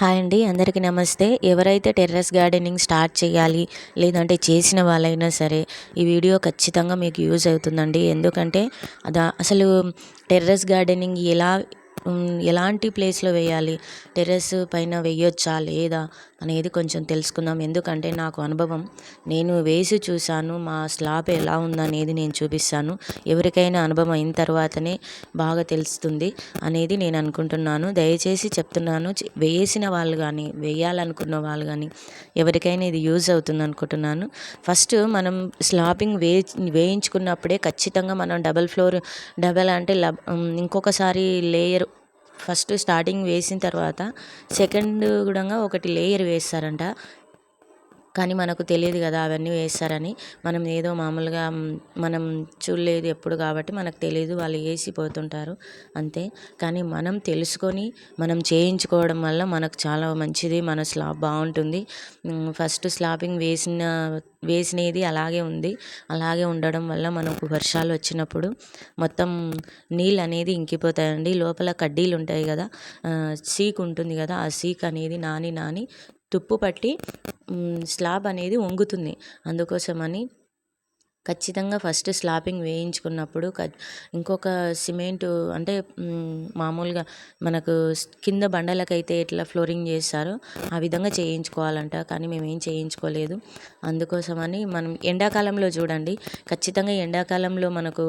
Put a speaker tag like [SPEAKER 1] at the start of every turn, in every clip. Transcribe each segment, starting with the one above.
[SPEAKER 1] Hi అండి అందరికీ నమస్తే. ఎవరైతే టెర్రస్ గార్డెనింగ్ స్టార్ట్ చేయాలి లేదంటే చేసిన వాళ్ళైనా సరే ఈ వీడియో ఖచ్చితంగా మీకు యూజ్ అవుతుందండి. ఎందుకంటే అదా అసలు టెర్రస్ గార్డెనింగ్ ఎలా ఎలాంటి ప్లేస్లో వేయాలి? టెర్రస్ పైన వేయొచ్చా లేదా అనేది కొంచెం తెలుసుకుందాం. ఎందుకంటే నాకు అనుభవం నేను వేసి చూశాను మా స్లాబ్ ఎలా ఉందనేది నేను చూపిస్తాను. ఎవరికైనా అనుభవం అయిన తర్వాతనే బాగా తెలుస్తుంది అనేది నేను అనుకుంటున్నాను. దయచేసి చెప్తున్నాను వేసిన వాళ్ళు కానీ వేయాలనుకున్న వాళ్ళు కానీ ఎవరికైనా ఇది యూజ్ అవుతుంది అనుకుంటున్నాను. ఫస్ట్ మనం స్లాబింగ్ వే వేయించుకున్నప్పుడే ఖచ్చితంగా మనం డబల్ ఫ్లోర్ డబల్ అంటే లబ్ ఇంకొకసారి లేయర్ ఫస్ట్ స్టార్టింగ్ వేసిన తర్వాత సెకండ్ కూడా ఒకటి లేయర్ వేస్తారంట. కానీ మనకు తెలియదు కదా అవన్నీ వేస్తారని. మనం ఏదో మామూలుగా మనం చూడలేదు ఎప్పుడు కాబట్టి మనకు తెలియదు వాళ్ళు వేసి పోతుంటారు అంతే. కానీ మనం తెలుసుకొని మనం చేయించుకోవడం వల్ల మనకు చాలా మంచిది మన స్లాబ్ బాగుంటుంది. ఫస్ట్ స్లాబింగ్ వేసిన వేసినది అలాగే ఉంది. అలాగే ఉండడం వల్ల మనకు వర్షాలు వచ్చినప్పుడు మొత్తం నీళ్ళు అనేది ఇంకిపోతాయండి. లోపల కడ్డీలు ఉంటాయి కదా సీక్ ఉంటుంది కదా ఆ సీక్ అనేది నాని నాని తుప్పు పట్టి స్లాబ్ అనేది వంగుతుంది. అందుకోసమని ఖచ్చితంగా ఫస్ట్ స్లాపింగ్ వేయించుకున్నప్పుడు ఇంకొక సిమెంటు అంటే మామూలుగా మనకు కింద బండలకైతే ఎట్లా ఫ్లోరింగ్ చేస్తారో ఆ విధంగా చేయించుకోవాలంట. కానీ మేము ఏం చేయించుకోలేదు. అందుకోసమని మనం ఎండాకాలంలో చూడండి ఖచ్చితంగా ఎండాకాలంలో మనకు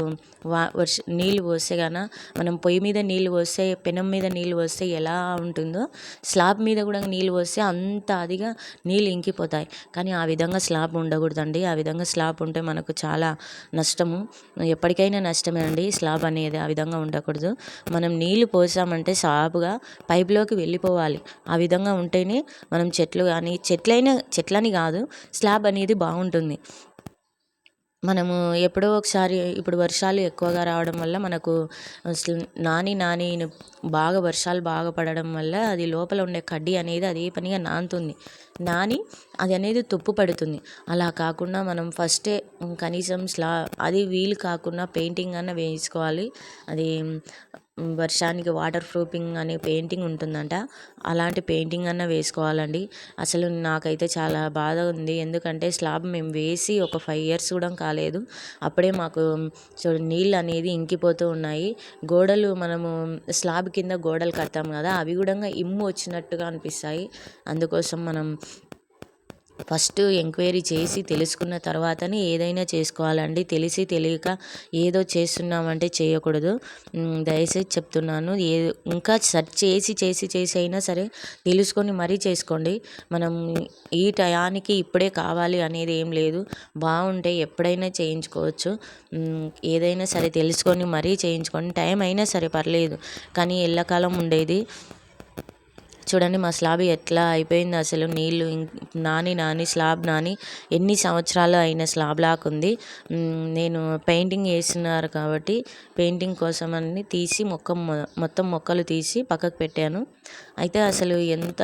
[SPEAKER 1] వా వర్ష నీళ్ళు పోస్తే గాన మనం పొయ్యి మీద నీళ్ళు పోస్తే పెనం మీద నీళ్ళు పోస్తే ఎలా ఉంటుందో స్లాబ్ మీద కూడా నీళ్ళు పోస్తే అంత అదిగా నీళ్ళు ఇంకిపోతాయి. కానీ ఆ విధంగా స్లాబ్ ఉండకూడదండి. ఆ విధంగా స్లాబ్ ఉంటే మనకు చాలా నష్టము. ఎప్పటికైనా నష్టమే అండి. స్లాబ్ అనేది ఆ విధంగా ఉండకూడదు. మనం నీళ్ళు పోసామంటే సాపుగా పైప్లోకి వెళ్ళిపోవాలి. ఆ విధంగా ఉంటేనే మనం చెట్లు కానీ చెట్లైనా చెట్లని కాదు స్లాబ్ అనేది బాగుంటుంది. మనము ఎప్పుడో ఒకసారి ఇప్పుడు వర్షాలు ఎక్కువగా రావడం వల్ల మనకు అసలు నాని నాని బాగా వర్షాలు బాగా పడడం వల్ల అది లోపల ఉండే కడ్డీ అనేది అదే పనిగా నానుతుంది నాని అది అనేది తుప్పు పడుతుంది. అలా కాకుండా మనం ఫస్టే కనీసం స్లా అది వీలు కాకుండా పెయింటింగ్ అన్న వేయించుకోవాలి అది వర్షానికి వాటర్ ప్రూఫింగ్ అనే పెయింటింగ్ ఉంటుందంట. అలాంటి పెయింటింగ్ అన్న వేసుకోవాలండి. అసలు నాకైతే చాలా బాధ ఉంది. ఎందుకంటే స్లాబ్ మేము వేసి ఒక ఫైవ్ ఇయర్స్ కూడా కాలేదు. అప్పుడే మాకు నీళ్ళు అనేది ఇంకిపోతూ ఉన్నాయి. గోడలు మనము స్లాబ్ కింద గోడలు కడతాం కదా అవి కూడా ఇమ్ము వచ్చినట్టుగా అనిపిస్తాయి. అందుకోసం మనం ఫస్ట్ ఎంక్వైరీ చేసి తెలుసుకున్న తర్వాతనే ఏదైనా చేసుకోవాలండి. తెలిసి తెలియక ఏదో చేస్తున్నామంటే చేయకూడదు. దయచేసి చెప్తున్నాను. ఏ ఇంకా సెర్చ్ చేసి చేసి చేసి అయినా సరే తెలుసుకొని మరీ చేసుకోండి. మనం ఈ టయానికి ఇప్పుడే కావాలి అనేది ఏం లేదు. బాగుంటే ఎప్పుడైనా చేయించుకోవచ్చు. ఏదైనా సరే తెలుసుకొని మరీ చేయించుకోండి. టైం అయినా సరే పర్లేదు. కానీ ఎల్లకాలం ఉండేది. చూడండి మా స్లాబ్ ఎట్లా అయిపోయింది అసలు నీళ్ళు ఇం- నాని నాని స్లాబ్ నాని. ఎన్ని సంవత్సరాలు అయిన స్లాబ్ లాగా ఉంది. నేను పెయింటింగ్ వేసినారు కాబట్టి పెయింటింగ్ కోసం అని తీసి మొక్క మొ- మొత్తం మొక్కలు తీసి పక్కకు పెట్టాను. అయితే అసలు ఎంత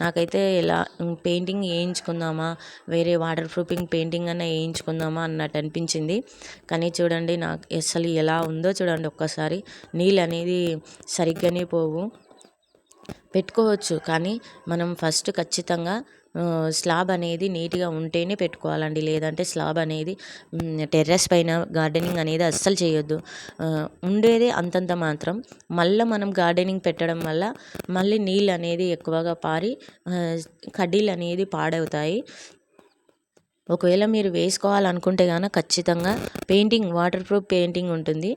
[SPEAKER 1] నాకైతే ఎలా పెయింటింగ్ వేయించుకుందామా వేరే వాటర్ ప్రూఫింగ్ పెయింటింగ్ అన్న వేయించుకుందామా అన్నట్టు అనిపించింది. కానీ చూడండి నాకు అసలు ఎలా ఉందో చూడండి ఒక్కసారి. నీళ్ళు అనేది సరిగ్గానే పోవు. పెట్టుకోవచ్చు. కానీ మనం ఫస్ట్ ఖచ్చితంగా స్లాబ్ అనేది నీట్గా ఉంటేనే పెట్టుకోవాలండి. లేదంటే స్లాబ్ అనేది టెర్రస్ పైన గార్డెనింగ్ అనేది అస్సలు చేయొద్దు. ఉండేదే అంతంత మాత్రం. మళ్ళీ మనం గార్డెనింగ్ పెట్టడం వల్ల మళ్ళీ నీళ్ళు అనేది ఎక్కువగా పారి కడ్డీలు అనేది పాడవుతాయి. ఒకవేళ మీరు వేసుకోవాలనుకుంటే కనుక ఖచ్చితంగా పెయింటింగ్ వాటర్ ప్రూఫ్ పెయింటింగ్ ఉంటుంది.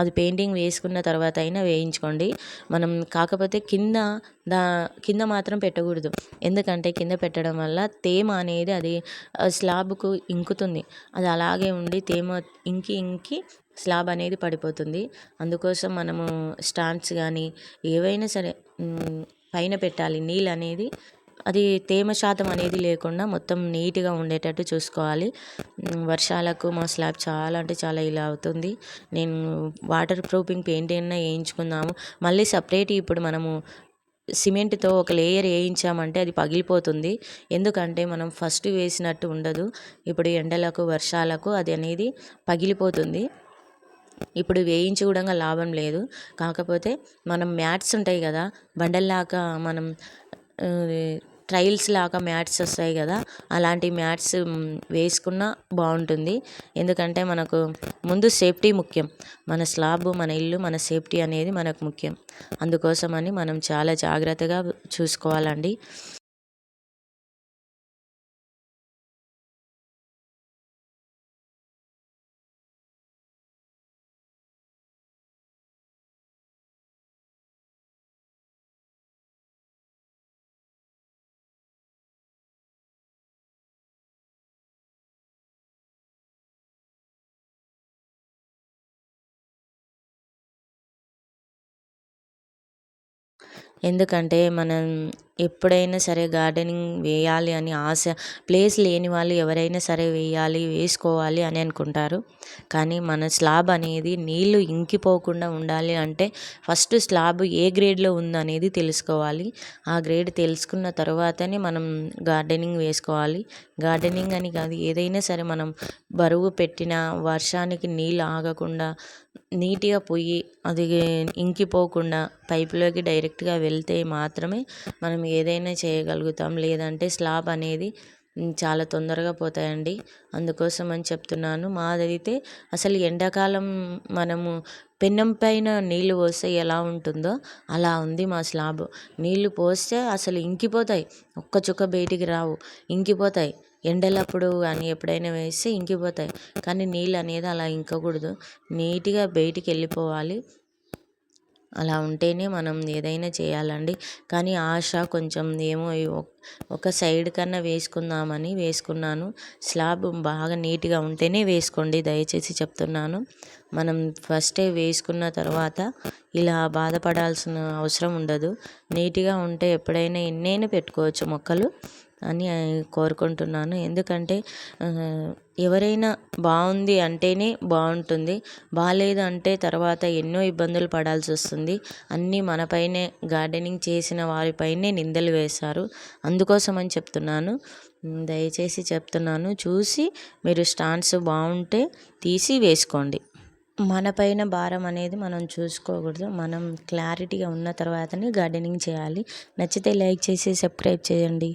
[SPEAKER 1] అది పెయింటింగ్ వేసుకున్న తర్వాత అయినా వేయించుకోండి. మనం కాకపోతే కింద దా కింద మాత్రం పెట్టకూడదు. ఎందుకంటే కింద పెట్టడం వల్ల తేమ అనేది అది స్లాబ్కు ఇంకుతుంది. అది అలాగే ఉండి తేమ ఇంకి ఇంకి స్లాబ్ అనేది పడిపోతుంది. అందుకోసం మనము స్టాండ్స్ కానీ ఏవైనా సరే పైన పెట్టాలి. నీళ్ళు అనేది అది తేమ శాతం అనేది లేకుండా మొత్తం నీట్గా ఉండేటట్టు చూసుకోవాలి. వర్షాలకు మా స్లాబ్ చాలా అంటే చాలా ఇలా అవుతుంది. నేను వాటర్ ప్రూఫింగ్ పెయింట్ అయినా వేయించుకుందాము. మళ్ళీ సపరేట్ ఇప్పుడు మనము సిమెంట్తో ఒక లేయర్ వేయించామంటే అది పగిలిపోతుంది. ఎందుకంటే మనం ఫస్ట్ వేసినట్టు ఉండదు. ఇప్పుడు ఎండలకు వర్షాలకు అది అనేది పగిలిపోతుంది. ఇప్పుడు వేయించి కూడా లాభం లేదు. కాకపోతే మనం మ్యాట్స్ ఉంటాయి కదా బండల్లాగా మనం ట్రైల్స్ లాగా మ్యాట్స్ వస్తాయి కదా అలాంటి మ్యాట్స్ వేసుకున్న బాగుంటుంది. ఎందుకంటే మనకు ముందు సేఫ్టీ ముఖ్యం. మన స్లాబ్ మన ఇల్లు మన సేఫ్టీ అనేది మనకు ముఖ్యం. అందుకోసమని మనం చాలా జాగ్రత్తగా చూసుకోవాలండి. ఎందుకంటే మనం ఎప్పుడైనా సరే గార్డెనింగ్ వేయాలి అని ఆశ ప్లేస్ లేని వాళ్ళు ఎవరైనా సరే వేయాలి వేసుకోవాలి అని అనుకుంటారు. కానీ మన స్లాబ్ అనేది నీళ్ళు ఇంకిపోకుండా ఉండాలి అంటే ఫస్ట్ స్లాబ్ ఏ గ్రేడ్లో ఉందనేది తెలుసుకోవాలి. ఆ గ్రేడ్ తెలుసుకున్న తర్వాతనే మనం గార్డెనింగ్ వేసుకోవాలి. గార్డెనింగ్ అని కాదు ఏదైనా సరే మనం బరువు పెట్టిన వర్షానికి నీళ్ళు ఆగకుండా నీట్గా పోయి అది ఇంకిపోకుండా పైపులోకి డైరెక్ట్గా వెళ్తే మాత్రమే మనం ఏదైనా చేయగలుగుతాం. లేదంటే స్లాబ్ అనేది చాలా తొందరగా పోతాయండి. అందుకోసం అని చెప్తున్నాను. మాదైతే అసలు ఎండాకాలం మనము పెన్నం పైన నీళ్ళు పోస్తే ఎలా ఉంటుందో అలా ఉంది మా స్లాబ్. నీళ్ళు పోస్తే అసలు ఇంకిపోతాయి. ఒక్క చుక్క బయటికి రావు. ఇంకిపోతాయి. ఎండలప్పుడు కానీ ఎప్పుడైనా వేస్తే ఇంకిపోతాయి. కానీ నీళ్ళు అనేది అలా ఇంకకూడదు. నీట్గా బయటికి వెళ్ళిపోవాలి. అలా ఉంటేనే మనం ఏదైనా చేయాలండి. కానీ ఆశ కొంచెం ఏమో ఒక సైడ్ కన్నా వేసుకుందామని వేసుకున్నాను. స్లాబ్ బాగా నీట్గా ఉంటేనే వేసుకోండి దయచేసి చెప్తున్నాను. మనం ఫస్టే వేసుకున్న తర్వాత ఇలా బాధపడాల్సిన అవసరం ఉండదు. నీట్గా ఉంటే ఎప్పుడైనా ఎన్నైనా పెట్టుకోవచ్చు మొక్కలు. అని కోరుకుంటున్నాను. ఎందుకంటే ఎవరైనా బాగుంది అంటేనే బాగుంటుంది. బాగాలేదు అంటే తర్వాత ఎన్నో ఇబ్బందులు పడాల్సి వస్తుంది. అన్నీ మనపైనే గార్డెనింగ్ చేసిన వారిపైనే నిందలు వేశారు. అందుకోసం అని చెప్తున్నాను. దయచేసి చెప్తున్నాను. చూసి మీరు స్టాండ్స్ బాగుంటే తీసి వేసుకోండి. మనపైన భారం అనేది మనం చూసుకోకూడదు. మనం క్లారిటీగా ఉన్న తర్వాతనే గార్డెనింగ్ చేయాలి. నచ్చితే లైక్ చేసి సబ్స్క్రైబ్ చేయండి.